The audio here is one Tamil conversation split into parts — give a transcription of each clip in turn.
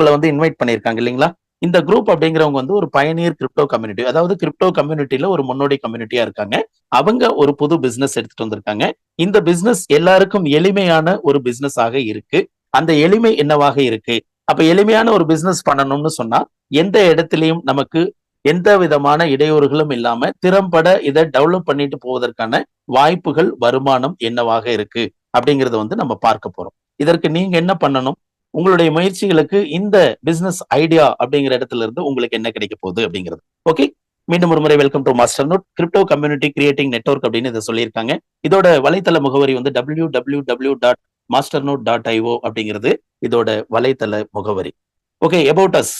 உங்களை வந்து இன்வைட் பண்ணியிருக்காங்க இல்லைங்களா? இந்த குரூப் அப்படிங்கிறவங்க வந்து ஒரு பயனியர் கிரிப்டோ கம்யூனிட்டி அதாவது கிரிப்டோ கம்யூனிட்டியில ஒரு முன்னோடி கம்யூனிட்டியா இருக்காங்க. அவங்க ஒரு புது பிசினஸ் எடுத்துட்டு வந்திருக்காங்க. இந்த பிசினஸ் எல்லாருக்கும் எளிமையான ஒரு பிசினஸ் ஆக இருக்கு. அந்த எளிமை என்னவாக இருக்கு? அப்ப எளிமையான ஒரு பிசினஸ் பண்ணணும்னு சொன்னா எந்த இடத்துலயும் நமக்கு எந்த விதமான இடையூறுகளும் இல்லாம திறம்பட இதை டெவலப் பண்ணிட்டு போவதற்கான வாய்ப்புகள் வருமானம் என்னவாக இருக்கு? அப்படிங்கறத வந்து நம்ம பார்க்க போறோம். இதற்கு நீங்க என்ன பண்ணணும்? உங்களுடைய முயற்சிகளுக்கு இந்த பிசினஸ் ஐடியா அப்படிங்கிற இடத்துல இருந்து உங்களுக்கு என்ன கிடைக்க போகுது அப்படிங்கிறது. ஓகே மீண்டும் ஒரு முறை welcome to master node crypto community creating network அப்படின்னு இதை சொல்லியிருக்காங்க. இதோட வலைத்தள முகவரி வந்து W W W dot master node dot IO அப்படிங்கிறது இதோட வலைத்தள முகவரி. ஓகே அபவுட் அஸ்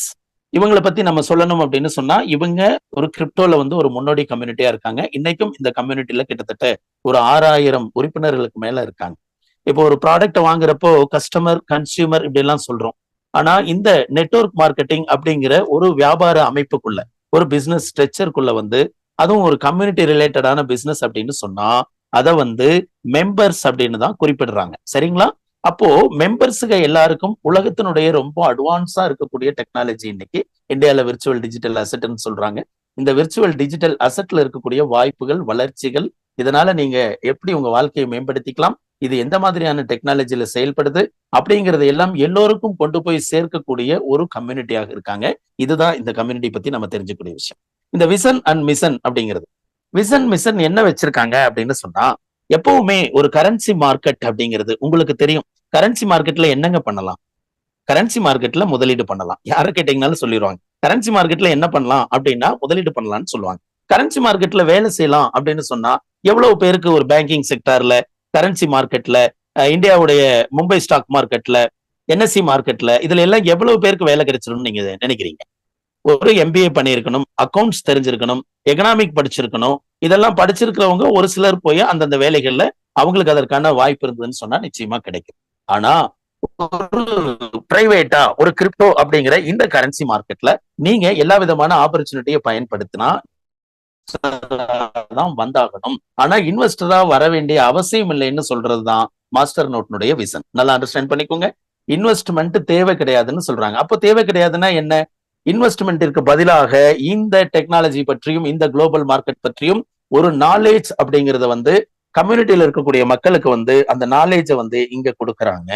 இவங்களை பத்தி நம்ம சொல்லணும் அப்படின்னு சொன்னா இவங்க ஒரு கிரிப்டோல வந்து ஒரு முன்னோடி கம்யூனிட்டியா இருக்காங்க. இன்னைக்கும் இந்த கம்யூனிட்டில கிட்டத்தட்ட ஒரு ஆறாயிரம் உறுப்பினர்களுக்கு மேல இருக்காங்க. இப்போ ஒரு ப்ராடக்ட் வாங்குறப்போ கஸ்டமர் கன்சியூமர் இப்படி எல்லாம் சொல்றோம். ஆனா இந்த நெட்வொர்க் மார்க்கெட்டிங் அப்படிங்கிற ஒரு வியாபார அமைப்புக்குள்ள ஒரு பிசினஸ் ஸ்ட்ரக்சருக்குள்ள வந்து அதுவும் ஒரு கம்யூனிட்டி ரிலேட்டடான பிசினஸ் அப்படின்னு சொன்னா அதை வந்து மெம்பர்ஸ் அப்படின்னு தான் குறிப்பிடுறாங்க. சரிங்களா? அப்போ மெம்பர்ஸுக்கு எல்லாருக்கும் உலகத்தினுடைய ரொம்ப அட்வான்ஸா இருக்கக்கூடிய டெக்னாலஜி இன்னைக்கு இந்தியால விர்ச்சுவல் டிஜிட்டல் அசெட்னு சொல்றாங்க. இந்த விர்ச்சுவல் டிஜிட்டல் அசெட்ல இருக்கக்கூடிய வாய்ப்புகள் வளர்ச்சிகள் இதனால நீங்க எப்படி உங்க வாழ்க்கையை மேம்படுத்திக்கலாம்? இது எந்த மாதிரியான டெக்னாலஜியில செயல்படுது அப்படிங்கறது எல்லாம் எல்லோருக்கும் கொண்டு போய் சேர்க்கக்கூடிய ஒரு கம்யூனிட்டியாக இருக்காங்க. இதுதான் இந்த கம்யூனிட்டி பத்தி நம்ம தெரிஞ்சுக்கூடிய விஷயம். இந்த விசன் அண்ட் மிஷன் அப்படிங்கிறது. விசன் மிஷன் என்ன வச்சிருக்காங்க அப்படின்னு சொன்னா எப்பவுமே ஒரு கரன்சி மார்க்கெட் அப்படிங்கிறது உங்களுக்கு தெரியும். கரன்சி மார்க்கெட்ல என்னங்க பண்ணலாம்? கரன்சி மார்க்கெட்ல முதலீடு பண்ணலாம். யார கேட்டீங்கனாலும் சொல்லிடுவாங்க கரன்சி மார்க்கெட்ல என்ன பண்ணலாம் அப்படின்னா முதலீடு பண்ணலாம்னு சொல்லுவாங்க. கரன்சி மார்க்கெட்ல வேலை செய்யலாம் அப்படின்னு சொன்னா எவ்வளவு பேருக்கு ஒரு பேங்கிங் செக்டார்ல கரன்சி மார்க்கெட்ல இந்தியாவுடைய மும்பை ஸ்டாக் மார்க்கெட்ல என்எஸ்சி மார்க்கெட்ல இதுல எல்லாம் எவ்வளவு பேருக்கு வேலை கிடைச்சிடும் நீங்க நினைக்கிறீங்க? ஒரு எம்பிஏ பண்ணியிருக்கணும் அக்கௌண்ட்ஸ் தெரிஞ்சிருக்கணும் எக்கனாமிக் படிச்சிருக்கணும் இதெல்லாம் படிச்சிருக்கிறவங்க ஒரு சிலர் போய் அந்தந்த வேலைகள்ல அவங்களுக்கு அதற்கான வாய்ப்பு இருந்ததுன்னு சொன்னா நிச்சயமா கிடைக்கும். ஆனா ஒரு பிரைவேட்டா ஒரு கிரிப்டோ அப்படிங்கிற இந்த கரன்சி மார்க்கெட்ல நீங்க எல்லா விதமான ஆப்பர்ச்சுனிட்டியை பயன்படுத்தினா தான் வந்தாகணும். ஆனா இன்வெஸ்டரா வர வேண்டிய அவசியம் இல்லைன்னு சொல்றதுதான் மாஸ்டர் நோட்னுடைய விசன் நல்லா அண்டர்ஸ்டாண்ட் பண்ணிக்கோங்க. இன்வெஸ்ட்மெண்ட் தேவை கிடையாதுன்னு சொல்றாங்க. அப்போ தேவை கிடையாதுன்னா என்ன? இன்வெஸ்ட்மெண்ட்டிற்கு பதிலாக இந்த டெக்னாலஜி பற்றியும் இந்த குளோபல் மார்க்கெட் பற்றியும் ஒரு நாலேஜ் அப்படிங்கறத வந்து கம்யூனிட்டியில இருக்கக்கூடிய மக்களுக்கு வந்து அந்த நாலேஜை வந்து இங்க கொடுக்கறாங்க.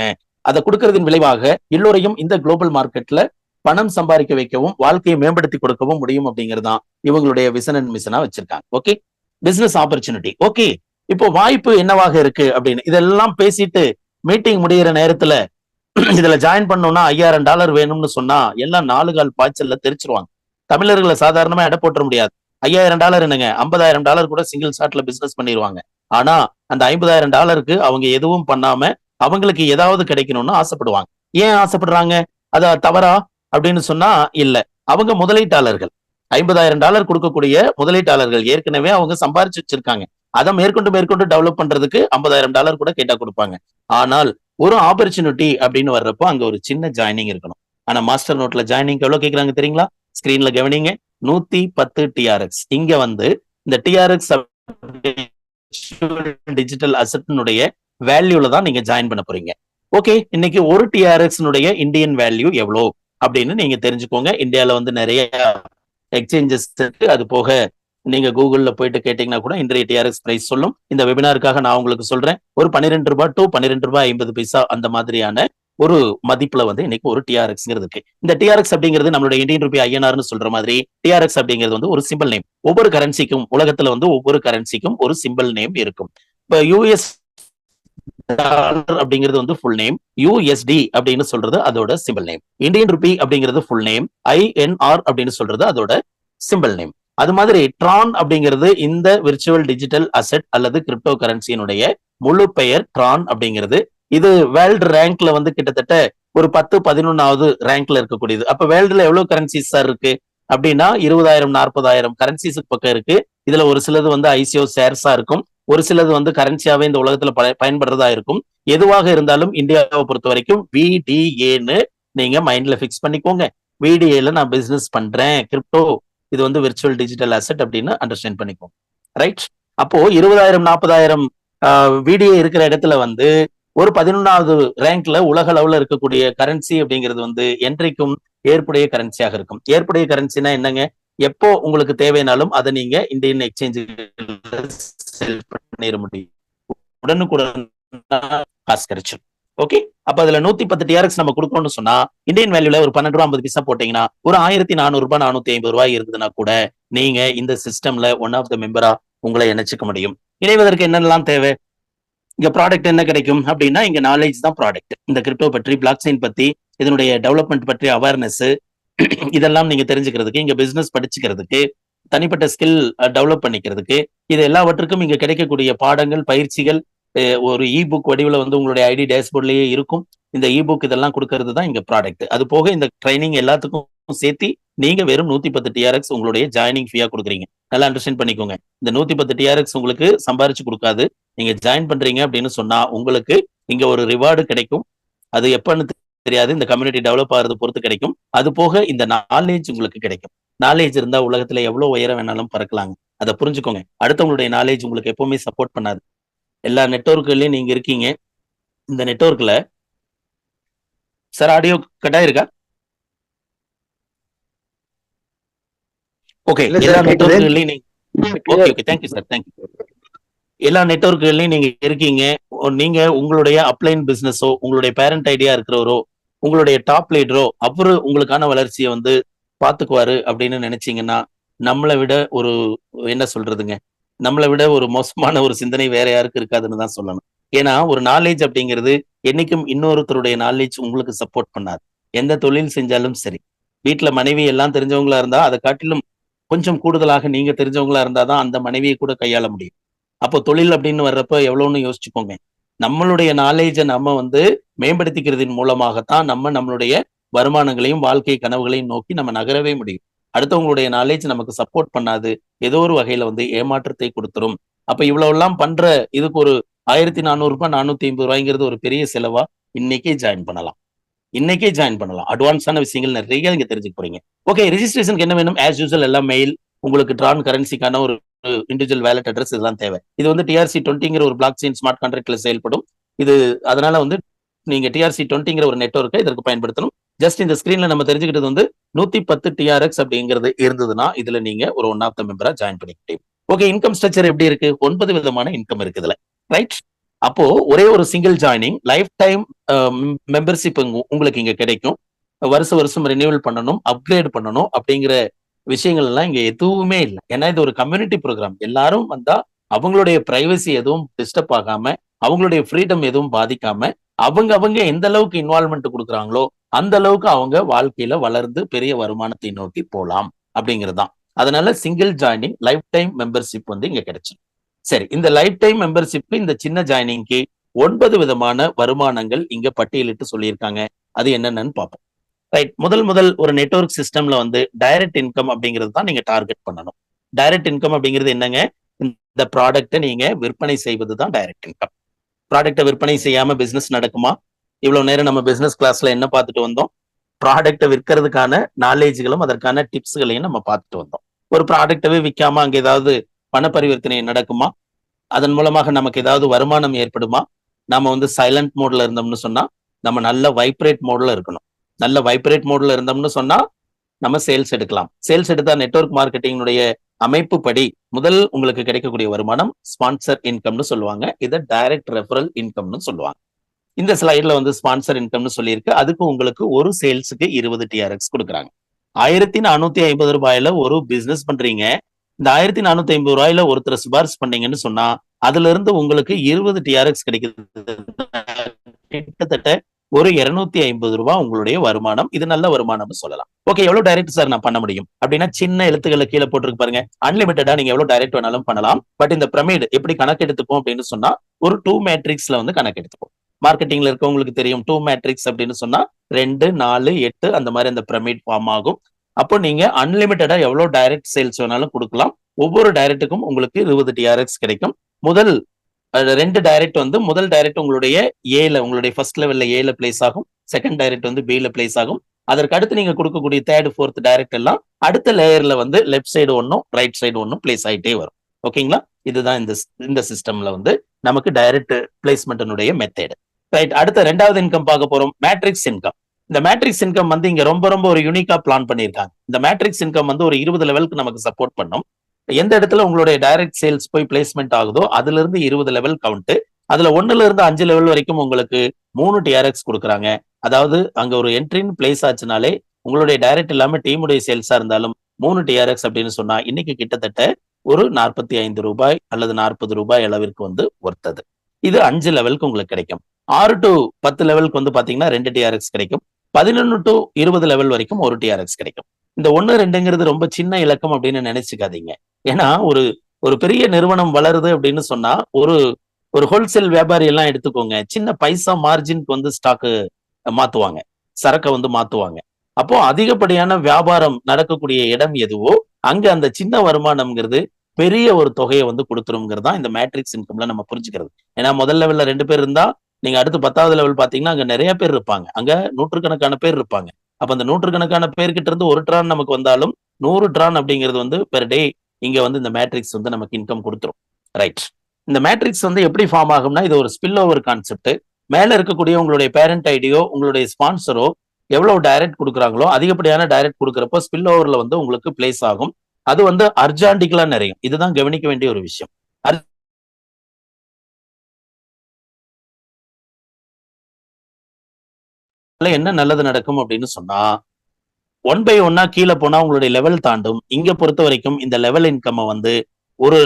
அதை கொடுக்கறதின் விளைவாக எல்லோரையும் இந்த குளோபல் மார்க்கெட்ல பணம் சம்பாதிக்க வைக்கவும் வாழ்க்கையை மேம்படுத்தி கொடுக்கவும் முடியும் அப்படிங்கிறது தான் இவங்களுடைய விசன் அண்ட் மிஷனா வச்சிருக்காங்க. ஓகே பிசினஸ் ஆப்பர்ச்சுனிட்டி ஓகே இப்போ வாய்ப்பு என்னவாக இருக்கு அப்படின்னு இதெல்லாம் பேசிட்டு மீட்டிங் முடிகிற நேரத்துல இதுல ஜாயின் பண்ணோம்னா ஐயாயிரம் டாலர் வேணும்னு சொன்னா எல்லாம் நாலு கால் பாய்ச்சல்ல தெரிச்சிருவாங்க. தமிழர்களை சாதாரணமா எடை போட்டுற முடியாது. ஐயாயிரம் டாலர் என்னங்க? ஐம்பதாயிரம் டாலர் கூட சிங்கிள் ஷாட்ல பிசினஸ் பண்ணிடுவாங்க ஆனா அந்த ஐம்பதாயிரம் டாலருக்கு அவங்க எதுவும் பண்ணாம அவங்களுக்கு ஏதாவது கிடைக்கணும்னு ஆசைப்படுவாங்க. ஏன் ஆசைப்படுறாங்க? அத தவறா? அப்படின்னு சொன்னா இல்ல. அவங்க முதலீட்டாளர்கள். ஐம்பதாயிரம் டாலர் கொடுக்கக்கூடிய முதலீட்டாளர்கள் ஏற்கனவே அவங்க சம்பாரிச்சு வச்சிருக்காங்க. அதை மேற்கொண்டு மேற்கொண்டு டெவலப் பண்றதுக்கு ஐம்பதாயிரம் டாலர் கூட கேட்டா கொடுப்பாங்க. ஆனால் ஒரு ஆப்பர்ச்சுனிட்டி அப்படின்னு வர்றப்போ அங்க ஒரு சின்ன ஜாயினிங் இருக்கணும். ஆனா மாஸ்டர் நோட்ல ஜாயினிங் எவ்வளவு கேட்கறாங்க தெரியுங்களா? ஸ்கிரீன்ல கவனிங்க. நூத்தி பத்து டிஆர்எக்ஸ் இங்க வந்து இந்த டிஆர்எக்ஸ் டிஜிட்டல் அசட்னுடைய வேல்யூல தான் நீங்க ஜாயின் பண்ண போறீங்க. ஓகே இன்னைக்கு ஒரு டிஆர்எக்ஸ் இந்தியன் வேல்யூ எவ்வளோ? அப்படின்னு நீங்க தெரிஞ்சுக்கோங்க. இந்தியாவில் வந்து நிறைய எக்ஸ்சேஞ்சஸ் இருக்கு. அது போக நீங்க கூகுள்ல போயிட்டு கேட்டீங்கன்னா கூட இன்றைய டிஆர்எக்ஸ் பிரைஸ் சொல்லும். இந்த வெபினாருக்காக நான் உங்களுக்கு சொல்றேன். ஒரு பன்னிரெண்டு ரூபாய் டு பன்னிரெண்டு ரூபாய் ஐம்பது பைசா அந்த மாதிரியான ஒரு மதிப்புல வந்து இன்னைக்கு ஒரு டிஆர்எக்ஸ்ங்கிறது இருக்கு. இந்த டிஆர்எக்ஸ் அப்படிங்கிறது நம்மளுடைய இந்தியன் ரூபாய் ஐஎன்ஆர்னு சொல்ற மாதிரி டிஆர்எக்ஸ் அப்படிங்கிறது வந்து ஒரு சிம்பிள் நேம் ஒவ்வொரு கரன்சிக்கும் உலகத்துல வந்து ஒவ்வொரு கரன்சிக்கும் ஒரு சிம்பிள் நேம் இருக்கும். இப்ப யூஎஸ் டாலர் அப்படிங்கிறது வந்து ஃபுல் நேம் யூஎஸ்டி அப்படின்னு சொல்றது அதோட சிம்பிள் நேம் இந்தியன் ருபி அப்படிங்கிறது ஃபுல் நேம் ஐஎன்ஆர் அப்படின்னு சொல்றது அதோட சிம்பிள் நேம் அது மாதிரி ட்ரான் அப்படிங்கிறது இந்த விர்ச்சுவல் டிஜிட்டல் அசெட் அல்லது கிரிப்டோ கரன்சியினுடைய முழு பெயர் ட்ரான் அப்படிங்கிறது. இது வேர்ல்டு ரேங்க்ல வந்து கிட்டத்தட்ட ஒரு பத்து பதினொன்னாவது ரேங்க்ல இருக்கக்கூடியது. அப்ப வேர்ல்டுல எவ்வளவு கரன்சிஸ் சார் இருக்கு? அப்படின்னா இருபதாயிரம் நாற்பதாயிரம் கரன்சிஸுக்கு பக்கம் இருக்கு. இதுல ஒரு சிலது வந்து ஐசிஓ ஷேர்ஸா இருக்கும். ஒரு சிலது வந்து கரன்சியாவே இந்த உலகத்துல பயன்படுறதா இருக்கும். எதுவாக இருந்தாலும் இந்தியாவை பொறுத்த வரைக்கும் விடிஏன்னு நீங்க மைண்ட்ல பிக்ஸ் பண்ணிக்கோங்க. விடிஏல நான் பிசினஸ் பண்றேன் கிரிப்டோ இது வந்து விர்ச்சுவல் டிஜிட்டல் அசெட் அப்படின்னு அண்டர்ஸ்டாண்ட் பண்ணிக்கோங்க. ரைட் அப்போ இருபதாயிரம் நாற்பதாயிரம் விடிஏ இருக்கிற இடத்துல வந்து ஒரு பதினொன்னாவது ரேங்க்ல உலக அளவுல இருக்கக்கூடிய கரன்சி அப்படிங்கிறது வந்து என்றைக்கும் ஏற்புடைய கரன்சியாக இருக்கும். ஏற்புடைய கரன்சினா என்னங்க? எப்போ உங்களுக்கு தேவைனாலும் அதை நீங்க இந்தியன் எக்ஸ்சேஞ்ச் செல் பண்ணிட முடியும். உடனுக்குடன் காசு கிடைச்சிடும் ஓகே அப்ப அதுல நூத்தி பத்து டிஆர்எக்ஸ் நம்ம கொடுக்கணும்னு சொன்னா இந்தியன் வேல்யூல ஒரு பன்னெண்டு ரூபா ஐம்பது பைசா போட்டீங்கன்னா ஒரு ஆயிரத்தி நானூறு ரூபாய் நானூத்தி ஐம்பது ரூபாய் இருந்ததுன்னா கூட நீங்க இந்த சிஸ்டம்ல ஒன் ஆஃப் த மெம்பரா உங்களை இணைச்சுக்க முடியும். இணைவதற்கு என்னெல்லாம் தேவை? இங்க ப்ராடக்ட் என்ன கிடைக்கும் அப்படின்னா இங்க நாலேஜ் தான் ப்ராடக்ட் இந்த கிரிப்டோ பற்றி பிளாக் செயின் பத்தி இதனுடைய டெவலப்மெண்ட் பற்றி அவேர்னஸ் இதெல்லாம் நீங்க தெரிஞ்சுக்கிறதுக்கு இங்க பிசினஸ் படிச்சுக்கிறதுக்கு தனிப்பட்ட ஸ்கில் டெவலப் பண்ணிக்கிறதுக்கு இது எல்லாவற்றுக்கும் இங்க கிடைக்கக்கூடிய பாடங்கள் பயிற்சிகள் ஒரு இ புக் வடிவில் வந்து உங்களுடைய ஐடி டேஷ்போர்ட்லயே இருக்கும். இந்த இ புக் இதெல்லாம் கொடுக்கறது தான் இங்க ப்ராடக்ட் அது போக இந்த ட்ரைனிங் எல்லாத்துக்கும் சேர்த்து நீங்க வெறும் நூத்தி பத்து டிஆர்எக்ஸ் உங்களுடைய ஜாயினிங் ஃபீயா கொடுக்குறீங்க. நல்லா அண்டர்ஸ்டாண்ட் பண்ணிக்கோங்க. இந்த நூத்தி பத்து டிஆர்எக்ஸ் உங்களுக்கு சம்பாரிச்சு கொடுக்காது. நீங்க ஜாயின் பண்றீங்க அப்படின்னு சொன்னா உங்களுக்கு இங்க ஒரு ரிவார்டு கிடைக்கும். அது எப்பன்னு தெரியாது. இந்த கம்யூனிட்டி டெவலப் ஆகிறது பொறுத்து கிடைக்கும். அது போக இந்த நாலேஜ் உங்களுக்கு கிடைக்கும். நாலேஜ் இருந்தா உலகத்துல எவ்வளவு உயரம் வேணாலும் பறக்கலாங்க. அதை புரிஞ்சுக்கோங்க. அடுத்தவங்களுடைய நாலேஜ் உங்களுக்கு எப்பவுமே சப்போர்ட் பண்ணாது. எல்லா நெட்ஒர்க்குலயும் நீங்க இருக்கீங்க. இந்த நெட்ஒர்க்ல சார் ஆடியோ கட் ஆயிருக்கா ஓகே எல்லா. நெட்ஒர்க்குலயும் நீங்க okay okay thank you sir thank you எல்லா நெட்ஒர்க்குகளையும் நீங்க இருக்கீங்க. நீங்க உங்களுடைய அப்ளைன் பிசினஸோ உங்களுடைய பேரண்ட் ஐடியா இருக்கிறவரோ உங்களுடைய டாப் லீடரோ அவரு உங்களுக்கான வளர்ச்சியை வந்து பாத்துக்குவாரு அப்படின்னு நினைச்சீங்கன்னா நம்மளை விட ஒரு என்ன சொல்றதுங்க? நம்மளை விட ஒரு மோசமான ஒரு சிந்தனை வேற யாருக்கு இருக்காதுன்னு தான் சொல்லணும். ஏன்னா ஒரு நாலேஜ் அப்படிங்கிறது என்னைக்கும் இன்னொருத்தருடைய நாலேஜ் உங்களுக்கு சப்போர்ட் பண்ணாது. எந்த தொழில் செஞ்சாலும் சரி. வீட்டுல மனைவி எல்லாம் தெரிஞ்சவங்களா இருந்தா அதை காட்டிலும் கொஞ்சம் கூடுதலாக நீங்க தெரிஞ்சவங்களா இருந்தாதான் அந்த மனைவியை கூட கையாள முடியும். அப்போ தொழில் அப்படின்னு வர்றப்ப எவ்வளவுன்னு யோசிச்சுக்கோங்க. நம்மளுடைய நாலேஜை நம்ம வந்து மேம்படுத்திக்கிறதின் மூலமாகத்தான் நம்ம நம்மளுடைய வருமானங்களையும் வாழ்க்கை கனவுகளையும் நோக்கி நம்ம நகரவே முடியும். அடுத்தவங்களுடைய நாலேஜ் நமக்கு சப்போர்ட் பண்ணாது. ஏதோ ஒரு வகையில வந்து ஏமாற்றத்தை கொடுத்துரும். அப்ப இவ்வளவு எல்லாம் பண்ற இதுக்கு ஒரு ஆயிரத்தி நானூறு ரூபாய் நானூத்தி ஐம்பது ரூபாய்ங்கிறது ஒரு பெரிய செலவா இன்னைக்கே ஜாயின் பண்ணலாம். இன்னைக்கே ஜாயின் பண்ணலாம். அட்வான்ஸான விஷயங்கள் நிறைய நீங்க தெரிஞ்சுக்க போறீங்க. ஓகே ரிஜிஸ்ட்ரேஷனுக்கு என்ன வேணும்? ஆஸ் யூஸ்வல் எல்லாம் மெயில் உங்களுக்கு ட்ரான் கரன்சிக்கான ஒரு இண்டிவிஜுவல் வேலட் அட்ரஸ் இதெல்லாம் தேவை. இது வந்து டிஆர்சி டுவெண்ட்டிங்கிற ஒரு பிளாக் செயின் ஸ்மார்ட் கான்ட்ராக்ட்ல செயல்படும். இது அதனால வந்து நீங்க டிஆர்சி டுவெண்ட்டிங்கிற ஒரு நெட்ஒர்க்கை இதற்கு பயன்படுத்தணும். ஜஸ்ட் இந்த ஸ்கிரீன்ல நம்ம தெரிஞ்சுக்கிட்டது வந்து நூத்தி பத்து டிஆர்எக்ஸ் அப்படிங்கிறது இருந்ததுன்னா இதுல நீங்க ஒரு ஒன் ஆஃப் த மெம்பரா ஜாயின் பண்ணிக்க முடியும் ஓகே இன்கம் ஸ்ட்ரக்சர் எப்படி இருக்கு? ஒன்பது விதமான இன்கம் இருக்கு இதுல. ரைட் அப்போ ஒரே ஒரு single joining lifetime membership உங்களுக்கு இங்க கிடைக்கும். வருஷ வருஷம் ரினியூவல் பண்ணணும் அப்கிரேட் பண்ணணும் அப்படிங்கிற விஷயங்கள் எல்லாம் இங்க எதுவுமே இல்லை. ஏன்னா இது ஒரு கம்யூனிட்டி ப்ரோக்ராம் எல்லாரும் வந்தா அவங்களுடைய பிரைவசி எதுவும் டிஸ்டர்ப் ஆகாம அவங்களுடைய ஃப்ரீடம் எதுவும் பாதிக்காம அவங்க அவங்க எந்த அளவுக்கு இன்வால்மெண்ட் கொடுக்குறாங்களோ அந்த அளவுக்கு அவங்க வாழ்க்கையில வளர்ந்து பெரிய வருமானத்தை நோக்கி போலாம் அப்படிங்கிறது தான் அதனால single joining lifetime membership வந்து இங்க கிடைச்சிடும் சரி இந்த லைஃப் டைம் மெம்பர்ஷிப் இந்த சின்ன ஜாயினிங்க்கு ஒன்பது விதமான வருமானங்கள் இங்க பட்டியலிட்டு சொல்லியிருக்காங்க. அது என்னென்னு பார்ப்போம். ரைட் முதல் முதல் ஒரு நெட்வொர்க் சிஸ்டம்ல வந்து டைரக்ட் இன்கம் அப்படிங்கிறது தான் நீங்க டார்கெட் பண்ணணும். டைரக்ட் இன்கம் அப்படிங்கிறது என்னங்க? இந்த ப்ராடக்டை நீங்க விற்பனை செய்வது தான் டைரக்ட் இன்கம் ப்ராடக்டை விற்பனை செய்யாம பிசினஸ் நடக்குமா? இவ்வளவு நேரம் நம்ம பிசினஸ் கிளாஸ்ல என்ன பார்த்துட்டு வந்தோம்? ப்ராடக்டை விற்கிறதுக்கான நாலேஜ்களும் அதற்கான டிப்ஸ்களையும் நம்ம பார்த்துட்டு வந்தோம். ஒரு ப்ராடக்டவே விற்காம அங்க ஏதாவது பண பரிவர்த்தனை நடக்குமா? அதன் மூலமாக நமக்கு ஏதாவது வருமானம் ஏற்படுமா? நாம வந்து சைலண்ட் மோட்ல இருந்தோம்னு சொன்னா நம்ம நல்ல வைப்ரேட் மோட்ல இருக்கணும். நல்ல வைப்ரேட் மோட்ல இருந்தோம்னு சொன்னா நம்ம சேல்ஸ் எடுக்கலாம். சேல்ஸ் எடுத்தா நெட்வொர்க் மார்க்கெட்டிங்னுடைய அமைப்பு படி முதல் உங்களுக்கு கிடைக்கக்கூடிய வருமானம் ஸ்பான்சர் இன்கம்னு சொல்லுவாங்க. இதை டைரக்ட் ரெஃபரல் இன்கம்னு சொல்லுவாங்க. இந்த ஸ்லைட்ல வந்து ஸ்பான்சர் இன்கம்னு சொல்லியிருக்கு. அதுக்கு உங்களுக்கு ஒரு சேல்ஸுக்கு இருபது டிஆர்எக்ஸ் கொடுக்குறாங்க. ஆயிரத்தி நானூத்தி ஐம்பது ரூபாயில ஒரு பிசினஸ் பண்றீங்க. இந்த ஆயிரத்தி நானூத்தி ஐம்பது ரூபாயில ஒருத்தர் சிபாரிசு பண்ணீங்கன்னு சொன்னா அதுல இருந்து உங்களுக்கு இருபது டிஆர்எக்ஸ் கிடைக்குது. கிட்டத்தட்ட ஒரு இருநூத்தி ஐம்பது ரூபாய் உங்களுடைய வருமானம் இது நல்ல வருமானம்னு சொல்லலாம். ஓகே எவ்வளவு டைரக்ட் சார் நான் பண்ண முடியும்? அப்படின்னா சின்ன எழுத்துக்களை கீழே போட்டுருக்கு பாருங்க. அன்லிமிட்டடா நீங்க எவ்வளவு டைரக்ட் வேணாலும் பண்ணலாம். பட் இந்த பிரமிட் எப்படி கணக்கு எடுத்துப்போம் அப்படின்னு சொன்னா ஒரு டூ மேட்ரிக்ஸ்ல வந்து கணக்கு எடுத்துப்போம். மார்க்கெட்டிங்ல இருக்கவங்களுக்கு தெரியும் டூ மேட்ரிக்ஸ் அப்படின்னு சொன்னா ரெண்டு நாலு எட்டு அந்த மாதிரி அந்த பிரமிட் ஃபார்ம் ஆகும். அப்போ நீங்க அன்லிமிட்டடா எவ்வளவு டைரக்ட் சேல்ஸ் வேணாலும் கொடுக்கலாம். ஒவ்வொரு டைரக்டுக்கும் உங்களுக்கு இருபது டிஆர்எக்ஸ் கிடைக்கும். முதல் அது ரெண்டு டைரக்ட் வந்து முதல் டைரக்ட் உங்களுடைய ஏல உங்களுடைய ஃபர்ஸ்ட் லெவல்ல ஏல பிளேஸ் ஆகும். செகண்ட் டைரக்ட் வந்து பில பிளேஸ் ஆகும். அதற்கு அடுத்து நீங்க கொடுக்கக்கூடிய தேர்ட் ஃபோர்த் டைரக்ட் எல்லாம் அடுத்த லேயர்ல வந்து லெஃப்ட் சைடு ஒன்னும் ரைட் சைடு ஒன்னும் பிளேஸ் ஆயிட்டே வரும். ஓகேங்களா இதுதான் இந்த இந்த சிஸ்டம்ல வந்து நமக்கு டைரக்ட் பிளேஸ்மெண்ட்டினுடைய மெத்தேடு ரைட் அடுத்த ரெண்டாவது இன்கம் பார்க்க போறோம். மேட்ரிக்ஸ் இன்கம் இந்த மேட்ரிக்ஸ் இன்கம் வந்து இங்க ரொம்ப ரொம்ப ஒரு யூனிக்கா பிளான் பண்ணியிருக்காங்க. இந்த மேட்ரிக்ஸ் இன்கம் வந்து ஒரு இருபது லெவலுக்கு நமக்கு சப்போர்ட் பண்ணும். எந்த இடத்துல உங்களுடைய டைரக்ட் சேல்ஸ் போய் பிளேஸ்மெண்ட் ஆகுதோ அதுல இருந்து இருபது லெவல் கவுண்ட் அதுல ஒன்னுல இருந்து அஞ்சு லெவல் வரைக்கும் உங்களுக்கு மூணு டிஆர்எக்ஸ் கொடுக்குறாங்க. அதாவது அங்க ஒரு என்ட்ரின்னு பிளேஸ் ஆச்சுனாலே உங்களுடைய டைரக்ட் இல்லாம டீமுடைய சேல்ஸா இருந்தாலும் மூணு டிஆர்எக்ஸ் அப்படின்னு சொன்னா இன்னைக்கு கிட்டத்தட்ட ஒரு நாற்பத்தி ஐந்து ரூபாய் அல்லது நாற்பது ரூபாய் அளவிற்கு வந்து ஒர்த்தது. இது அஞ்சு லெவலுக்கு உங்களுக்கு கிடைக்கும். ஆறு டு பத்து லெவலுக்கு வந்து பாத்தீங்கன்னா ரெண்டு டிஆர்எக்ஸ் கிடைக்கும். பதினொன்னு டு இருபது லெவல் வரைக்கும் ஒரு டிஆர்எக்ஸ் கிடைக்கும். இந்த ஒன்னு ரெண்டுங்கிறது ரொம்ப சின்ன இலக்கம் அப்படின்னு நினைச்சுக்காதீங்க. ஏன்னா ஒரு ஒரு பெரிய நிறுவனம் வளருது அப்படின்னு சொன்னா ஒரு ஒரு ஹோல்சேல் வியாபாரி எல்லாம் எடுத்துக்கோங்க. சின்ன பைசா மார்ஜினுக்கு வந்து ஸ்டாக்கு மாத்துவாங்க. சரக்கை வந்து மாத்துவாங்க. அப்போ அதிகப்படியான வியாபாரம் நடக்கக்கூடிய இடம் எதுவோ அங்க அந்த சின்ன வருமானம்ங்கிறது பெரிய ஒரு தொகையை வந்து கொடுத்துருங்கிறது தான் இந்த மேட்ரிக்ஸ் இன்கம்ல நம்ம புரிஞ்சுக்கிறது. ஏன்னா முதல் லெவல்ல ரெண்டு பேர் இருந்தா நீங்க அடுத்து பத்தாவது லெவல் பாத்தீங்கன்னா அங்க நிறைய பேர் இருப்பாங்க. அங்க நூற்றுக்கணக்கான பேர் இருப்பாங்க. அப்ப அந்த நூற்றுக்கணக்கான பேர்கிட்ட இருந்து ஒரு ட்ரான் நமக்கு வந்தாலும் நூறு ட்ரான் அப்படிங்கிறது வந்து பெர் டே இங்க வந்து இந்த மேட்ரிக்ஸ் வந்து நமக்கு இன்கம் கொடுத்துரும். ரைட் இந்த மேட்ரிக்ஸ் வந்து எப்படி ஃபார்ம் ஆகும்னா இது ஒரு ஸ்பில் ஓவர் கான்செப்ட் மேல இருக்கக்கூடிய உங்களுடைய பேரண்ட் ஐடியோ உங்களுடைய ஸ்பான்சரோ எவ்வளவு டைரக்ட் கொடுக்குறாங்களோ அதிகப்படியான டைரக்ட் கொடுக்குறப்போ ஸ்பில் ஓவர்ல வந்து உங்களுக்கு பிளேஸ் ஆகும். அது வந்து அர்ஜாண்டிக்கலா நிறையும். இதுதான் கவனிக்க வேண்டிய ஒரு விஷயம். என்ன நல்லது நடக்கும் அப்படின்னு சொன்னா ஒன் பை ஒன்னா கீழே போனா உங்களுடைய லெவல் தாண்டும். இங்க பொறுத்த வரைக்கும் இந்த லெவல் இன்கம் வந்து ஒரு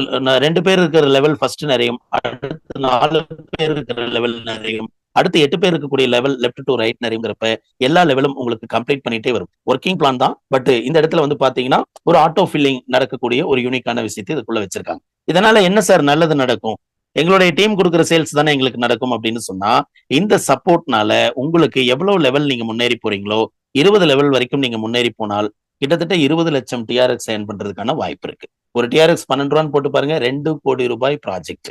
ரெண்டு பேர் இருக்கிற லெவல் ஃபர்ஸ்ட் நிறையும் அடுத்து நாலு பேர் இருக்கிற லெவல் நிறையும் அடுத்து எட்டு பேர் இருக்கக்கூடிய லெவல் லெஃப்ட் டு ரைட் நிறையுங்கிறப்ப எல்லா லெவலும் உங்களுக்கு கம்ப்ளீட் பண்ணிட்டே வரும். ஒர்க்கிங் பிளான் தான் பட் இந்த இடத்துல வந்து பாத்தீங்கன்னா ஒரு ஆட்டோ ஃபில்லிங் நடக்கக்கூடிய ஒரு யூனிக்கான விஷயத்தை இதுக்குள்ள வச்சிருக்காங்க. இதனால என்ன சார் நல்லது நடக்கும்? எங்களுடைய டீம் கொடுக்குற சேல்ஸ் தானே எங்களுக்கு நடக்கும் அப்படின்னு சொன்னா இந்த சப்போர்ட்னால உங்களுக்கு எவ்வளவு லெவல் நீங்க முன்னேறி போறீங்களோ இருபது லெவல் வரைக்கும் நீங்க முன்னேறி போனால் கிட்டத்தட்ட இருபது லட்சம் டிஆர்எக்ஸ் ஏர்ன் பண்றதுக்கான வாய்ப்பு இருக்கு. ஒரு டிஆர்எக்ஸ் பன்னெண்டு ரூபான்னு போட்டு பாருங்க ரெண்டு கோடி ரூபாய் ப்ராஜெக்ட்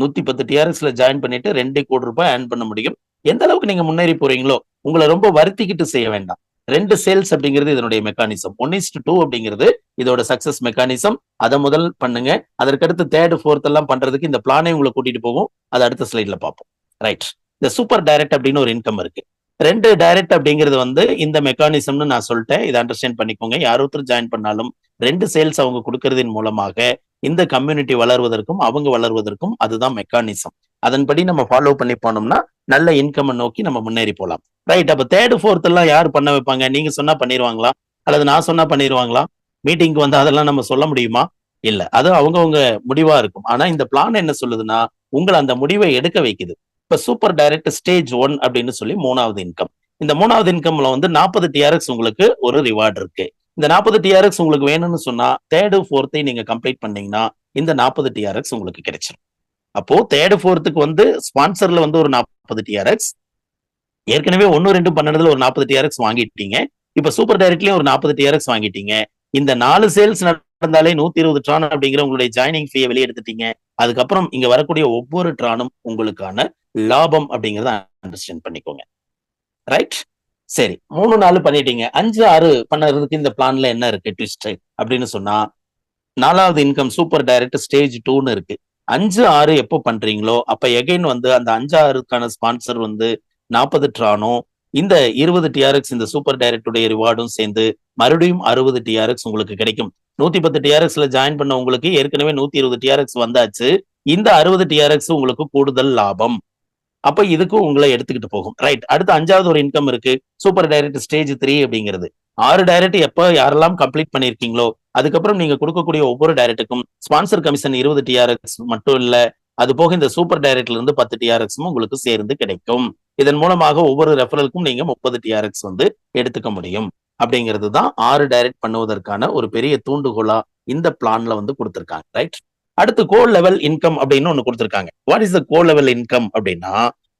நூத்தி பத்து டிஆர்எக்ஸ்ல ஜாயின் பண்ணிட்டு ரெண்டு கோடி ரூபாய் ஏர்ன் பண்ண முடியும். எந்த அளவுக்கு நீங்க முன்னேறி போறீங்களோ உங்களை ரொம்ப வருத்திக்கிட்டு செய்ய வேண்டாம். ரெண்டு சேல்ஸ் அப்படிங்கிறது இதனுடைய மெக்கானிசம் ஒன் இஸ்ட் டூ அப்படிங்கிறது இதோட சக்சஸ் மெக்கானிசம் அதை முதல் பண்ணுங்க. அதற்கடுத்து தேர்ட் ஃபோர்த் எல்லாம் பண்றதுக்கு இந்த பிளானே உங்களை கூட்டிட்டு போகும் அதை அடுத்த ஸ்லைட்ல பார்ப்போம். ரைட் இந்த சூப்பர் டைரக்ட் அப்படின்னு ஒரு இன்கம் இருக்கு. ரெண்டு டைரக்ட் அப்படிங்கிறது வந்து இந்த மெக்கானிசம்னு நான் சொல்லிட்டேன். இதை அண்டர்ஸ்டாண்ட் பண்ணிக்கோங்க. யார் ஒருத்தர் ஜாயின் பண்ணாலும் ரெண்டு சேல்ஸ் அவங்க கொடுக்கறதின் மூலமாக இந்த கம்யூனிட்டி வளர்வதற்கும் அவங்க வளர்வதற்கும் அதுதான் மெக்கானிசம் அதன்படி நம்ம ஃபாலோ பண்ணி போனோம்னா நல்ல இன்கம் நோக்கி நம்ம முன்னேறி போகலாம் ரைட் அப்ப தேர்ட் ஃபோர்த் எல்லாம் யார் பண்ண வைப்பாங்க? நீங்க சொன்னா பண்ணிடுவாங்களா அல்லது நான் சொன்னா பண்ணிடுவாங்களா மீட்டிங்க்கு வந்து அதெல்லாம் நம்ம சொல்ல முடியுமா? இல்ல. அது அவங்கவுங்க முடிவா இருக்கும். ஆனா இந்த பிளான் என்ன சொல்லுதுன்னா உங்களை அந்த முடிவை எடுக்க வைக்குது. இப்ப சூப்பர் டைரக்ட் ஸ்டேஜ் ஒன் அப்படின்னு சொல்லி மூணாவது இன்கம் இந்த மூணாவது இன்கம்ல வந்து நாற்பது டிஆர்எக்ஸ் உங்களுக்கு ஒரு ரிவார்டு இருக்கு. இந்த நாற்பது டிஆர்எக்ஸ் உங்களுக்கு வேணும்னு சொன்னா தேர்டு ஃபோர்த்தை நீங்க கம்ப்ளீட் பண்ணீங்கன்னா இந்த நாற்பது டிஆர்எக்ஸ் உங்களுக்கு கிடைச்சிடும் அப்போ தேர்டு ஃபோர்த்துக்கு வந்து ஸ்பான்சர்ல வந்து ஒரு நாற்பது டிஆர்எக்ஸ் ஏற்கனவே ஒன்னு ரெண்டு பன்னெண்டுல ஒரு நாற்பது டிஆர்எக்ஸ் வாங்கிட்டீங்க. இப்ப சூப்பர் டைரக்ட்லயும் ஒரு நாற்பது டிஆர்எக்ஸ் வாங்கிட்டீங்க. இந்த நாலு சேல்ஸ் நடந்தாலே நூத்தி இருபது ட்ரான் அப்படிங்கிற உங்களுடைய ஜாயினிங் ஃபீயை வெளியே எடுத்துட்டீங்க. அதுக்கப்புறம் இங்க வரக்கூடிய ஒவ்வொரு ட்ரானும் உங்களுக்கான லாபம் அப்படிங்கறத அண்டர்ஸ்டாண்ட் பண்ணிக்கோங்க. ரைட் சரி மூணு நாலு பண்ணிட்டீங்க. அஞ்சு ஆறு பண்ணுறதுக்கு இந்த பிளான்ல என்ன இருக்கு? ட்விஸ்ட் அப்படின்னு சொன்னா நாலாவது இன்கம் சூப்பர் டைரக்ட் ஸ்டேஜ் டூன்னு இருக்கு. அஞ்சு ஆறு எப்போ பண்றீங்களோ அப்ப எகைன் வந்து அந்த அஞ்சு ஆறுக்கான ஸ்பான்சர் வந்து நாற்பது ட்ரானோ இந்த இருபது டிஆர்எக்ஸ் இந்த சூப்பர் டைரக்டுடைய ரிவார்டும் சேர்ந்து மறுபடியும் அறுபது டிஆர்எக்ஸ் உங்களுக்கு கிடைக்கும். நூத்தி பத்து டிஆர்எக்ஸ்ல ஜாயின் பண்ண உங்களுக்கு ஏற்கனவே நூத்தி இருபது டிஆர்எக்ஸ் வந்தாச்சு. இந்த அறுபது டிஆர்எக்ஸ் உங்களுக்கு கூடுதல் லாபம். அப்ப இதுக்கும் உங்களை எடுத்துக்கிட்டு போகும். ரைட் அடுத்து அஞ்சாவது ஒரு இன்கம் இருக்கு. சூப்பர் டைரக்ட் ஸ்டேஜ் த்ரீ அப்படிங்கிறது. ஆறு டைரக்ட் எப்ப யாரெல்லாம் கம்ப்ளீட் பண்ணிருக்கீங்களோ அதுக்கப்புறம் நீங்க கொடுக்கக்கூடிய ஒவ்வொரு டைரக்டுக்கும் ஸ்பான்சர் கமிஷன் இருபது டிஆர்எக்ஸ் மட்டும் இல்ல அது போக இந்த சூப்பர் டைரக்ட்ல இருந்து பத்து டிஆர்எக்ஸும் உங்களுக்கு சேர்ந்து கிடைக்கும். இதன் மூலமாக ஒவ்வொரு ரெஃபரலுக்கும் நீங்க முப்பது டிஆர்எக்ஸ் வந்து எடுத்துக்க முடியும். அப்படிங்கிறது தான் ஆறு டைரக்ட் பண்ணுவதற்கான ஒரு பெரிய தூண்டுகோலா இந்த பிளான்ல வந்து கொடுத்துருக்காங்க. ரைட் அடுத்து கோ லெவல் இன்கம் அப்படின்னு ஒண்ணு கொடுத்துருக்காங்க. What is the go level income அப்படின்னா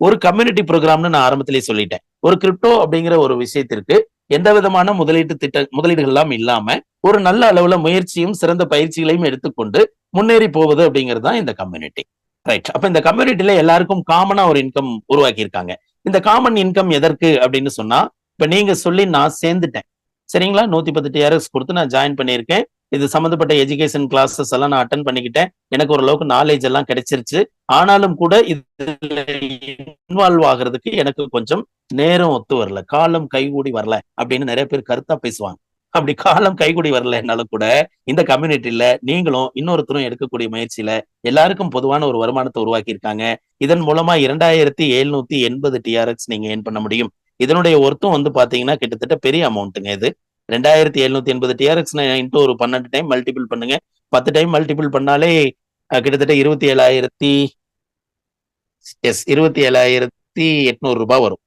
ஒரு கம்யூனிட்டி ப்ரோக்ராம்னு நான் ஆரம்பத்திலேயே சொல்லிட்டேன். ஒரு கிரிப்டோ அப்படிங்கிற ஒரு விஷயத்திற்கு எந்த விதமான முதலீட்டு திட்ட முதலீடுகள் எல்லாம் இல்லாம ஒரு நல்ல அளவுல முயற்சியும் சிறந்த பயிற்சிகளையும் எடுத்துக்கொண்டு முன்னேறி போவது அப்படிங்கிறது தான் இந்த கம்யூனிட்டி ரைட் அப்ப இந்த கம்யூனிட்டில எல்லாருக்கும் காமனா ஒரு இன்கம் உருவாக்கி இருக்காங்க இந்த காமன் இன்கம் எதற்கு அப்படின்னு சொன்னா இப்ப நீங்க சொல்லி நான் சேர்ந்துட்டேன். சரிங்களா? நூத்தி பத்து டிஆர்எஸ் கொடுத்து நான் ஜாயின் பண்ணியிருக்கேன். இது சம்பந்தப்பட்ட எஜுகேஷன் கிளாஸஸ் எல்லாம் நான் அட்டன் பண்ணிக்கிட்டேன். எனக்கு ஓரளவுக்கு நாலேஜ் எல்லாம் கிடைச்சிருச்சு. ஆனாலும் கூட இதுல இன்வால்வ் ஆகுறதுக்கு எனக்கு கொஞ்சம் நேரம் ஒத்து வரல. காலம் கைகூடி வரல அப்படின்னு நிறைய பேர் கருத்தா பேசுவாங்க. அப்படி காலம் கைகூடி வரலனாலும் கூட இந்த கம்யூனிட்டியில நீங்களும் இன்னொருத்தரும் எடுக்கக்கூடிய முயற்சியில எல்லாருக்கும் பொதுவான ஒரு வருமானத்தை உருவாக்கி இருக்காங்க இதன் மூலமா இரண்டாயிரத்தி எழுநூத்தி எண்பது டிஆர்எக்ஸ் நீங்க ஏன் பண்ண முடியும். இதனுடைய ஒர்த்தும் வந்து பாத்தீங்கன்னா கிட்டத்தட்ட பெரிய அமௌண்ட்டுங்க இது. ரெண்டாயிரத்தி எழுநூத்தி எண்பது டிஆர்எக்ஸ் இன்ட்டு ஒரு பன்னெண்டு டைம் மல்டிபிள் பண்ணுங்க. பத்து டைம் மல்டிபிள் பண்ணாலே கிட்டத்தட்ட இருபத்தி ஏழாயிரத்தி எஸ் இருபத்தி ஏழாயிரத்தி எட்நூறு ரூபாய் வரும்.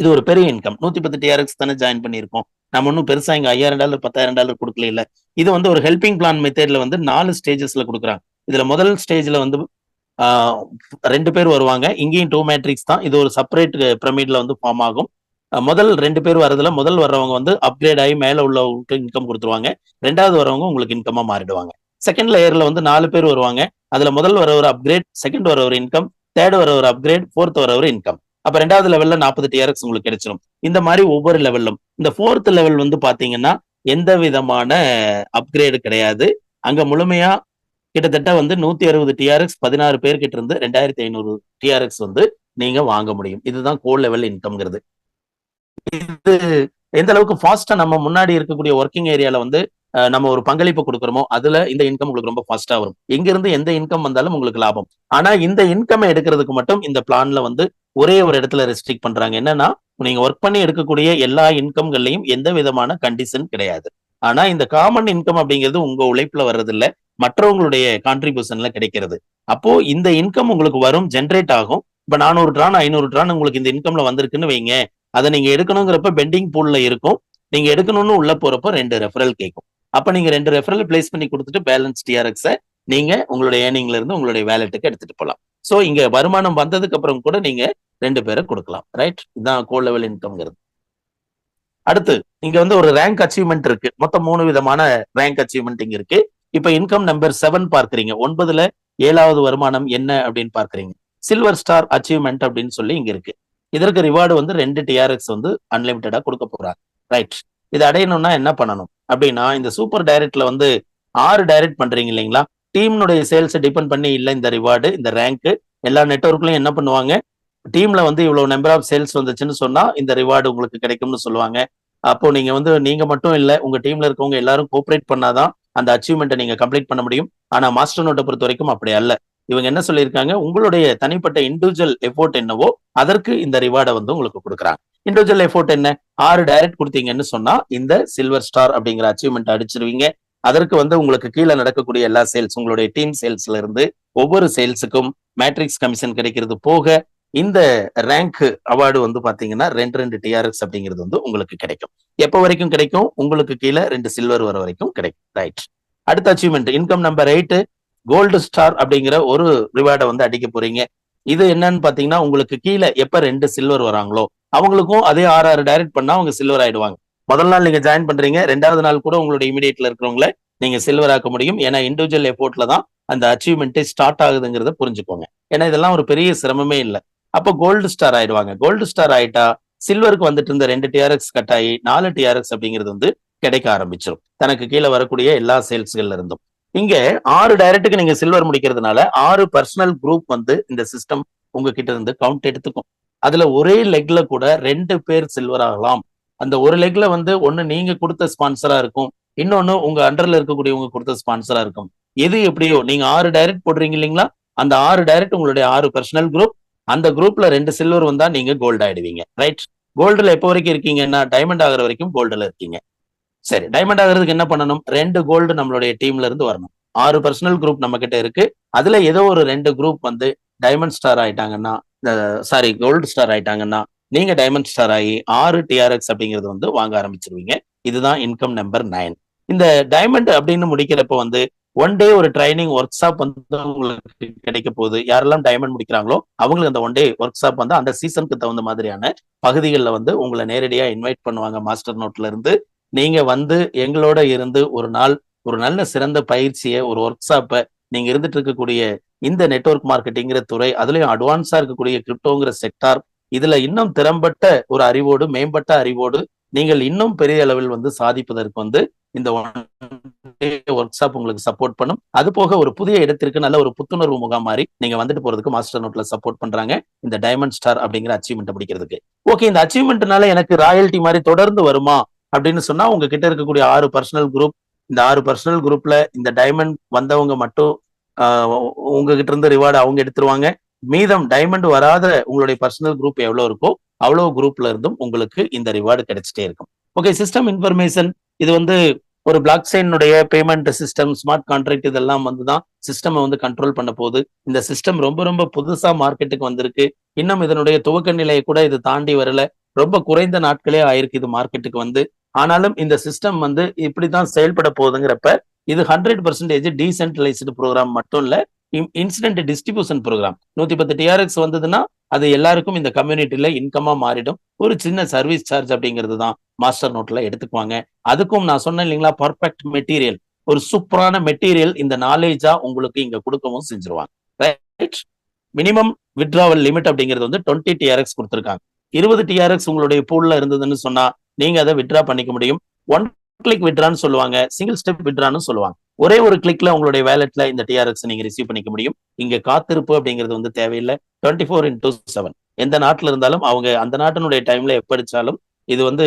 இது ஒரு பெரிய இன்கம் நூத்தி பத்து டிஆர்எக்ஸ் தானே ஜாயின் பண்ணியிருக்கோம். நம்ம ஒன்றும் பெருசா இங்க ஐயாயிரம் டாலர் பத்தாயிரம் டாலர் கொடுக்கல இல்ல இது வந்து ஒரு ஹெல்பிங் பிளான் மெத்தேட்ல வந்து நாலு ஸ்டேஜஸ்ல கொடுக்குறாங்க. இதுல முதல் ஸ்டேஜ்ல வந்து ரெண்டு பேர் வருவாங்க. இங்கேயும் டூ மேட்ரிக்ஸ் தான். இது ஒரு செப்பரேட் பிரமிட்ல வந்து ஃபார்ம் ஆகும். முதல் ரெண்டு பேர் வரதுல முதல் வர்றவங்க வந்து அப்கிரேட் ஆகி மேல உள்ளவங்களுக்கு இன்கம் கொடுத்துருவாங்க. ரெண்டாவது வரவங்க உங்களுக்கு இன்கமா மாறிடுவாங்க. செகண்ட் லேயர்ல வந்து நாலு பேர் வருவாங்க. அதுல முதல் வர ஒரு அப்கிரேட் செகண்ட் வர ஒரு இன்கம் தேர்ட் வர ஒரு அப்கிரேட் ஃபோர்த் வர ஒரு இன்கம் அப்ப ரெண்டாவது லெவல்ல நாற்பது டிஆர்எக்ஸ் உங்களுக்கு கிடைச்சிடும் இந்த மாதிரி ஒவ்வொரு லெவல்லும் இந்த ஃபோர்த் லெவல் வந்து பாத்தீங்கன்னா எந்த விதமான அப்கிரேடு கிடையாது. அங்க முழுமையா கிட்டத்தட்ட வந்து நூத்தி அறுபது டிஆர்எக்ஸ் பதினாறு பேர் கிட்ட இருந்து ரெண்டாயிரத்தி ஐநூறு டிஆர்எக்ஸ் வந்து நீங்க வாங்க முடியும். இதுதான் கோ லெவல் இன்கம்ங்கிறது இது எந்த அளவுக்கு ஃபாஸ்டா நம்ம முன்னாடி இருக்கக்கூடிய ஒர்க்கிங் ஏரியால வந்து நம்ம ஒரு பங்களிப்பு கொடுக்குறோமோ அதுல இந்த இன்கம் உங்களுக்கு ரொம்ப ஃபாஸ்டா வரும். எங்க இருந்து எந்த இன்கம் வந்தாலும் உங்களுக்கு லாபம். ஆனா இந்த இன்கம் எடுக்கிறதுக்கு மட்டும் இந்த பிளான்ல வந்து ஒரே ஒரு இடத்துல ரெஸ்ட்ரிக்ட் பண்றாங்க. என்னன்னா நீங்க ஒர்க் பண்ணி எடுக்கக்கூடிய எல்லா இன்கம்கள்லயும் எந்த விதமான கண்டிஷன் கிடையாது. ஆனா இந்த காமன் இன்கம் அப்படிங்கிறது உங்க உழைப்புல வர்றது இல்ல மற்றவங்களுடைய கான்ட்ரிபியூஷன்ல கிடைக்கிறது. அப்போ இந்த இன்கம் உங்களுக்கு வரும் ஜென்ரேட் ஆகும். இப்ப நானூறு ட்ரான் ஐநூறு ட்ரான் உங்களுக்கு இந்த இன்கம்ல வந்திருக்குன்னு வைங்க. அதை நீங்க எடுக்கணுங்கிறப்ப பெண்டிங் பூல்ல இருக்கும். நீங்க எடுக்கணும்னு உள்ள போறப்ப ரெண்டு ரெஃபரல் கேட்கும். அப்ப நீங்க ரெண்டு ரெஃபரல் பிளேஸ் பண்ணி கொடுத்துட்டு பேலன்ஸ் டிஆர்எக்ஸ நீங்க உங்களுடைய ஏர்னிங்ல இருந்து உங்களுடைய வேலெட்டுக்கு எடுத்துட்டு போகலாம் சோ இங்க வருமானம் வந்ததுக்கு அப்புறம் கூட நீங்க ரெண்டு பேரை கொடுக்கலாம். ரைட் இதுதான் கோ லெவல் இன்கம்ங்கிறது அடுத்து இங்க வந்து ஒரு ரேங்க் அச்சீவ்மெண்ட் இருக்கு. மொத்தம் மூணு விதமான ரேங்க் அச்சீவ்மெண்ட் இங்க இருக்கு. இப்ப இன்கம் நம்பர் செவன் பார்க்குறீங்க. ஒன்பதுல ஏழாவது வருமானம் என்ன அப்படின்னு பார்க்குறீங்க. சில்வர் ஸ்டார் அச்சீவ்மெண்ட் அப்படின்னு சொல்லி இங்க இருக்கு. இதற்கு ரிவார்டு வந்து ரெண்டு டிஆர்எக்ஸ் வந்து அன்லிமிட்டடா கொடுக்க போறாங்க ரைட் இதை அடையணும்னா என்ன பண்ணணும்? அப்படின்னா இந்த சூப்பர் டைரக்ட்ல வந்து ஆறு டைரக்ட் பண்றீங்க இல்லைங்களா? டீம்னுடைய சேல்ஸை டிபெண்ட் பண்ணி இல்ல இந்த ரிவார்டு இந்த ரேங்க் எல்லா நெட்ஒர்க்லையும் என்ன பண்ணுவாங்க? டீம்ல வந்து இவ்வளவு நம்பர் ஆஃப் சேல்ஸ் வந்துச்சுன்னு சொன்னா இந்த ரிவார்டு உங்களுக்கு கிடைக்கும்னு சொல்லுவாங்க. அப்போ நீங்க வந்து நீங்க மட்டும் இல்ல உங்க டீம்ல இருக்கவங்க எல்லாரும் கோஆப்ரேட் பண்ணாதான் அந்த அச்சீவ்மெண்ட்டை நீங்க கம்ப்ளீட் பண்ண முடியும். ஆனா மாஸ்டர் நோட்டை பொறுத்த வரைக்கும் அப்படி அல்ல. இவங்க என்ன சொல்லியிருக்காங்க? உங்களுடைய தனிப்பட்ட இண்டிவிஜுவல் எஃபோர்ட் என்னவோ அதற்கு இந்த ரிவார்டை வந்து உங்களுக்கு கொடுக்குறாங்க. இண்டிவிஜுவல் எஃபோர்ட் என்ன? ஆறு டைரக்ட் கொடுத்தீங்கன்னு சொன்னா இந்த சில்வர் ஸ்டார் அப்படிங்கிற அச்சீவ்மெண்ட் அடிச்சிருவீங்க. அதற்கு வந்து உங்களுக்கு கீழே நடக்கக்கூடிய எல்லா சேல்ஸ் உங்களுடைய டீம் சேல்ஸ்ல இருந்து ஒவ்வொரு சேல்ஸுக்கும் மேட்ரிக்ஸ் கமிஷன் கிடைக்கிறது போக இந்த ரேங்க் அவார்டு வந்து பாத்தீங்கன்னா ரெண்டு ரெண்டு டிஆர்எக்ஸ் அப்படிங்கிறது வந்து உங்களுக்கு கிடைக்கும். எப்போ வரைக்கும் கிடைக்கும்? உங்களுக்கு கீழே ரெண்டு சில்வர் வர வரைக்கும் கிடைக்கும். ரைட் அடுத்த achievement income number eight gold star அப்படிங்கிற ஒரு ரிவார்டை வந்து அடிக்க போறீங்க. இது என்னன்னு பாத்தீங்கன்னா உங்களுக்கு கீழே எப்ப ரெண்டு சில்வர் வராங்களோ அவங்களுக்கும் அதே ஆறு ஆறு டைரக்ட் பண்ணா அவங்க சில்வர் ஆயிடுவாங்க. முதல் நாள் நீங்க ஜாயின் பண்றீங்க ரெண்டாவது நாள் கூட உங்களுடைய இமீடியட்ல இருக்கிறவங்கள நீங்க சில்வர் ஆக்க முடியும். ஏன்னா இண்டிவிஜுவல் எஃபோர்ட்ல தான் அந்த அச்சீவ்மெண்ட்டே ஸ்டார்ட் ஆகுதுங்கிறத புரிஞ்சுக்கோங்க. ஏன்னா இதெல்லாம் ஒரு பெரிய சிரமமே இல்லை. அப்போ கோல்டு ஸ்டார் ஆயிடுவாங்க. கோல்டு ஸ்டார் ஆயிட்டா சில்வருக்கு வந்துட்டு இருந்த ரெண்டு டிஆர்எக்ஸ் கட் ஆகி நாலு டிஆர்எக்ஸ் அப்படிங்கிறது வந்து கிடைக்க ஆரம்பிச்சிடும் தனக்கு கீழே வரக்கூடிய எல்லா சேல்ஸ்கள்ல இருந்தும் இங்க ஆறு டைரக்டுக்கு நீங்க சில்வர் முடிக்கிறதுனால ஆறு பர்சனல் குரூப் வந்து இந்த சிஸ்டம் உங்ககிட்ட இருந்து கவுண்ட் எடுத்துக்கும். அதுல ஒரே லெக்ல கூட ரெண்டு பேர் சில்வர் ஆகலாம். அந்த ஒரு லெக்ல வந்து ஒன்னு நீங்க கொடுத்த ஸ்பான்சரா இருக்கும். இன்னொன்னு உங்க அண்டர்ல இருக்கக்கூடியவங்க கொடுத்த ஸ்பான்சரா இருக்கும். எது எப்படியோ நீங்க ஆறு டைரக்ட் போடுறீங்க இல்லைங்களா? அந்த ஆறு டைரக்ட் உங்களுடைய ஆறு பர்சனல் குரூப் அந்த குரூப்ல ரெண்டு சில்வர் வந்தா நீங்க கோல்டு ஆயிடுவீங்க. ரைட் கோல்டுல எப்போ வரைக்கும் இருக்கீங்கன்னா டைமண்ட் ஆகிற வரைக்கும் கோல்டுல இருக்கீங்க. சரி டைமண்ட் ஆகுறதுக்கு என்ன பண்ணணும்? ரெண்டு கோல்டு நம்மளுடைய டீம்ல இருந்து வரணும். ஆறு பர்சனல் குரூப் நம்ம கிட்ட இருக்கு. அதுல ஏதோ ஒரு ரெண்டு குரூப் வந்து டைமண்ட் ஸ்டார் ஆயிட்டாங்கன்னா சாரி கோல்டு ஸ்டார் ஆயிட்டாங்கன்னா நீங்க டைமண்ட் ஸ்டார் ஆகி ஆறு டிஆர்எக்ஸ் அப்படிங்கிறது வந்து வாங்க ஆரம்பிச்சிருவீங்க. இதுதான் இன்கம் நம்பர் நைன் இந்த டைமண்ட் அப்படின்னு முடிக்கிறப்ப வந்து ஒன் டே ஒரு ட்ரைனிங் ஒர்க் ஷாப் வந்து உங்களுக்கு கிடைக்க போகுது. யாரெல்லாம் டைமண்ட் முடிக்கிறாங்களோ அவங்களுக்கு அந்த ஒன் டே ஒர்க் ஷாப் வந்து அந்த சீசனுக்கு தகுந்த மாதிரியான பகுதிகளில் வந்து உங்களை நேரடியாக இன்வைட் பண்ணுவாங்க. மாஸ்டர் நோட்ல இருந்து நீங்க வந்து எங்களோட இருந்து ஒரு நாள் ஒரு நல்ல சிறந்த பயிற்சியை ஒரு ஒர்க் ஷாப்பை நீங்க இருந்துட்டு இருக்கக்கூடிய இந்த நெட்வொர்க் மார்க்கெட்டிங்கிற துறை அதுலயும் அட்வான்ஸா இருக்கக்கூடிய கிரிப்டோங்கிற செக்டார் இதுல இன்னும் திறம்பட்ட ஒரு அறிவோடு மேம்பட்ட அறிவோடு நீங்கள் இன்னும் பெரிய அளவில் வந்து சாதிப்பதற்கு வந்து இந்த ஒர்க் ஷாப் உங்களுக்கு சப்போர்ட் பண்ணும். அது போக ஒரு புதிய இடத்திற்கு நல்ல ஒரு புத்துணர்வு முகாம் மாதிரி நீங்க வந்துட்டு போறதுக்கு மாஸ்டர் நோட்ல சப்போர்ட் பண்றாங்க. இந்த டைமண்ட் ஸ்டார் அப்படிங்கிற அச்சீவ்மெண்ட் பிடிக்கிறதுக்கு. ஓகே இந்த அச்சீவ்மெண்ட்னால எனக்கு ராயல்டி மாதிரி தொடர்ந்து வருமா? அப்படின்னு சொன்னா உங்ககிட்ட இருக்கக்கூடிய ஆறு பர்சனல் குரூப் இந்த ஆறு பர்சனல் குரூப்ல இந்த டைமண்ட் வந்தவங்க மட்டும் உங்ககிட்ட இருந்து ரிவார்டு அவங்க எடுத்துருவாங்க. மீதம் டைமண்ட் வராத உங்களுடைய பர்சனல் குரூப் எவ்வளவு இருக்கோ அவ்வளவு குரூப்ல இருந்தும் உங்களுக்கு இந்த ரிவார்டு கிடைச்சிட்டே இருக்கும். ஓகே சிஸ்டம் இன்ஃபர்மேஷன் இது வந்து ஒரு பிளாக் செயினுடைய பேமெண்ட் சிஸ்டம் ஸ்மார்ட் கான்ட்ராக்ட் இதெல்லாம் வந்து தான் சிஸ்டம் வந்து கண்ட்ரோல் பண்ண போகுது. இந்த சிஸ்டம் ரொம்ப ரொம்ப புதுசா மார்க்கெட்டுக்கு வந்திருக்கு. இன்னும் இதனுடைய துவக்க நிலையை கூட இது தாண்டி வரல. ரொம்ப குறைந்த நாட்களே ஆயிருக்கு இது மார்க்கெட்டுக்கு வந்து. ஆனாலும் இந்த சிஸ்டம் வந்து இப்படிதான் செயல்பட போகுதுங்கிறப்ப இது ஹண்ட்ரட் பர்சன்டேஜ் டீசென்ட்ரலைஸ்டு ப்ரோக்ராம் மட்டும் இல்ல இன்சிடென்ட் டிஸ்ட்ரிபியூஷன் ப்ரோக்ராம் நூத்தி பத்து டிஆர்எக்ஸ் வந்ததுன்னா அது எல்லாருக்கும் இந்த கம்யூனிட்டியில இன்கமா மாறிடும். ஒரு சின்ன சர்வீஸ் சார்ஜ் அப்படிங்கிறது தான் மாஸ்டர் நோட்ல எடுத்துக்குவாங்க. அதுக்கும் நான் சொன்னேன் இல்லைங்களா பர்ஃபெக்ட் மெட்டீரியல் ஒரு சூப்பரான மெட்டீரியல் இந்த நாலேஜா உங்களுக்கு இங்க கொடுக்கவும் செஞ்சிருவாங்க. ரைட் மினிமம் விட்ராவல் லிமிட் அப்படிங்கிறது வந்து டுவெண்ட்டி டிஆர்எக்ஸ் கொடுத்துருக்காங்க. இருபது டிஆர்எக்ஸ் உங்களுடைய பூல்ல இருந்ததுன்னு சொன்னா நீங்க அதை வித்ரா பண்ணிக்க முடியும். ஒன் கிளிக் விட்ரான்னு சொல்லுவாங்க. சிங்கிள் ஸ்டெப் விட்ரான்னு சொல்லுவாங்க. ஒரே ஒரு கிளிக்ல உங்களுடைய வேலெட்ல இந்த டிஆர்எக்ஸ் நீங்க ரிசீவ் பண்ணிக்க முடியும். இங்க காத்திருப்பு அப்படிங்கிறது வந்து தேவையில்லை. டுவெண்ட்டி ஃபோர் இன்டூ செவன் எந்த நாட்டுல இருந்தாலும் அவங்க அந்த நாட்டினுடைய டைம்ல எப்படிச்சாலும் இது வந்து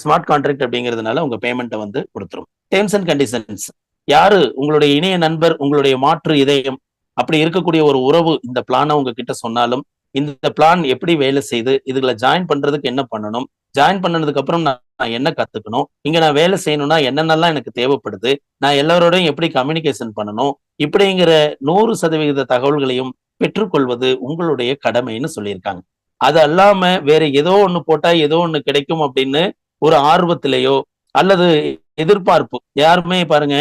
ஸ்மார்ட் கான்ட்ராக்ட் அப்படிங்கிறதுனால உங்க பேமெண்ட்டை வந்து கொடுத்துரும். டேர்ம்ஸ் அண்ட் கண்டிஷன்ஸ் யாரு உங்களுடைய இணைய நண்பர் உங்களுடைய மாற்று இதயம் அப்படி இருக்கக்கூடிய ஒரு உறவு இந்த பிளானை உங்ககிட்ட சொன்னாலும் இந்த பிளான் எப்படி வேலை செய்து இதுல ஜாயின் பண்றதுக்கு என்ன பண்ணணும் ஜாயின் பண்ணதுக்கு அப்புறம் நான் என்ன கத்துக்கணும்? இங்க நான் வேலை செய்யணும்னா என்னென்னலாம் எனக்கு தேவைப்படுது? நான் எல்லாரோடையும் எப்படி கம்யூனிகேஷன் பண்ணணும்? இப்படிங்கிற நூறு சதவிகித தகவல்களையும் பெற்றுக்கொள்வது உங்களுடைய கடமைன்னு சொல்லியிருக்காங்க. அது அல்லாம வேற ஏதோ ஒண்ணு போட்டா ஏதோ ஒண்ணு கிடைக்கும் அப்படின்னு ஒரு ஆர்வத்திலேயோ அல்லது எதிர்பார்ப்பு. யாருமே பாருங்க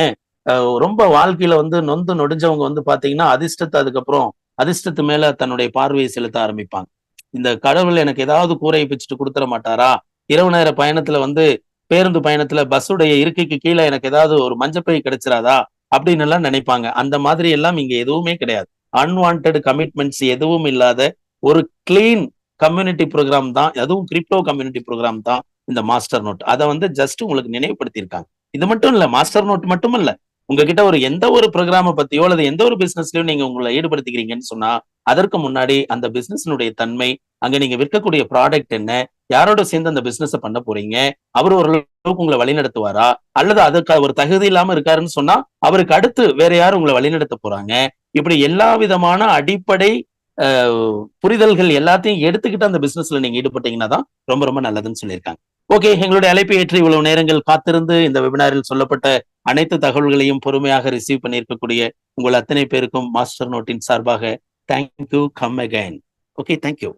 ரொம்ப வாழ்க்கையில வந்து நொந்து நொடிஞ்சவங்க வந்து பாத்தீங்கன்னா அதிர்ஷ்டத்தை அதுக்கப்புறம் அதிர்ஷ்டத்து மேல தன்னுடைய பார்வையை செலுத்த ஆரம்பிப்பாங்க. இந்த கடவுள் எனக்கு ஏதாவது கூரையை பிச்சுட்டு கொடுத்துட மாட்டாரா? இரவு நேர பயணத்துல வந்து பேருந்து பயணத்துல பஸ்ஸுடைய இருக்கைக்கு கீழே எனக்கு ஏதாவது ஒரு மஞ்சப்பை கிடைச்சிராதா? அப்படின்னு எல்லாம் நினைப்பாங்க. அந்த மாதிரி எல்லாம் இங்க எதுவுமே கிடையாது. அன்வான்ட் கமிட்மெண்ட்ஸ் எதுவும் இல்லாத ஒரு கிளீன் கம்யூனிட்டி ப்ரோக்ராம் தான். அதுவும் கிரிப்டோ கம்யூனிட்டி ப்ரோக்ராம் தான் இந்த மாஸ்டர் நோட் அதை வந்து ஜஸ்ட் உங்களுக்கு நினைவுபடுத்தியிருக்காங்க. இது மட்டும் இல்ல மாஸ்டர் நோட் மட்டும் இல்ல. உங்ககிட்ட ஒரு எந்த ஒரு ப்ரோக்ராம பத்தியோ அல்லது எந்த ஒரு பிசினஸ்லயோ நீங்க உங்களை ஈடுபடுத்திக்கிறீங்கன்னு சொன்னா அதற்கு முன்னாடி அந்த பிசினஸ்னுடைய தன்மை அங்க நீங்க விற்கக்கூடிய ப்ராடக்ட் என்ன யாரோட சேர்ந்து அந்த பிசினஸ் பண்ண போறீங்க அவர் ஓரளவுக்கு உங்களை வழிநடத்துவாரா அல்லது அதுக்கு ஒரு தகுதி இல்லாம இருக்காருன்னு சொன்னா அவருக்கு அடுத்து வேற யாரும் உங்களை வழிநடத்த போறாங்க? இப்படி எல்லா விதமான அடிப்படை புரிதல்கள் எல்லாத்தையும் எடுத்துக்கிட்டு அந்த பிசினஸ்ல நீங்க ஈடுபட்டீங்கன்னா தான் ரொம்ப ரொம்ப நல்லதுன்னு சொல்லியிருக்காங்க. ஓகே எங்களுடைய அழைப்பை ஏற்றி இவ்வளவு நேரங்கள் காத்திருந்து இந்த வெபினாரில் சொல்லப்பட்ட அனைத்து தகவல்களையும் பொறுமையாக ரிசீவ் பண்ணியிருக்கக்கூடிய உங்கள் அத்தனை பேருக்கும் மாஸ்டர் நோட்டின் சார்பாக thank you come again okay thank you